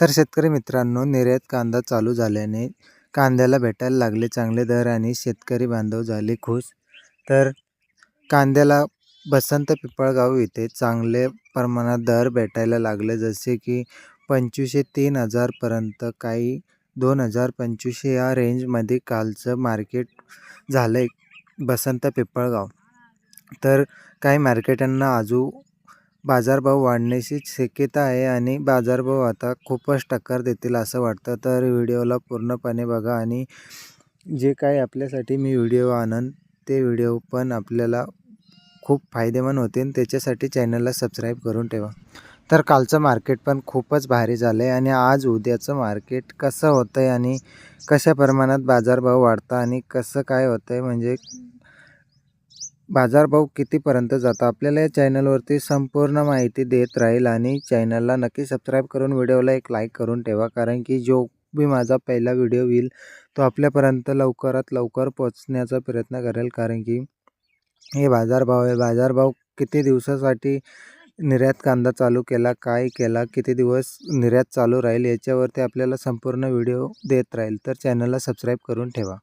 तर शेतकरी मित्रांनो निर्यात कांदा चालू झाल्याने कांद्याला भेटायला लागले चांगले दर आणि शेतकरी बांधव झाले खुश. तर कांद्याला बसंत पिपळगाव इथे चांगले प्रमाणात दर भेटायला लागले जसे की पंचवीसशे तीन हजारपर्यंत काही दोन हजार पंचवीसशे या रेंजमध्ये कालचं मार्केट झालं आहे बसंत पिपळगाव. तर काही मार्केटांना अजून बाजारभाव वाढण्याची शक्यता आहे आणि बाजारभाव आता खूपच टक्कर देतील असं वाटतं. तर व्हिडिओला पूर्णपणे बघा आणि जे काही आपल्यासाठी मी व्हिडिओ आणन ते व्हिडिओ पण आपल्याला खूप फायदेमंद होतील. त्याच्यासाठी चॅनलला सबस्क्राईब करून ठेवा. तर कालचं मार्केट पण खूपच भारी झालं आहे आणि आज उद्याचं मार्केट कसं होतं आहे आणि कशा प्रमाणात बाजारभाव वाढतं आणि कसं काय होतं आहे म्हणजे बाजारभाव कितीपर्यंत जातो? आपल्याला या चॅनलवरती संपूर्ण माहिती देत राहील आणि चॅनलला नक्की सबस्क्राईब करून व्हिडिओला एक लाईक करून ठेवा. कारण की जो बी माझा पहिला व्हिडिओ येईल तो आपल्यापर्यंत लवकरात लवकर पोचण्याचा प्रयत्न करेल. कारण की हे बाजारभाव आहे. बाजारभाव किती दिवसासाठी निर्यात कांदा चालू केला काय केला किती दिवस निर्यात चालू राहील याच्यावरती आपल्याला संपूर्ण व्हिडिओ देत राहील. तर चॅनलला सबस्क्राईब करून ठेवा.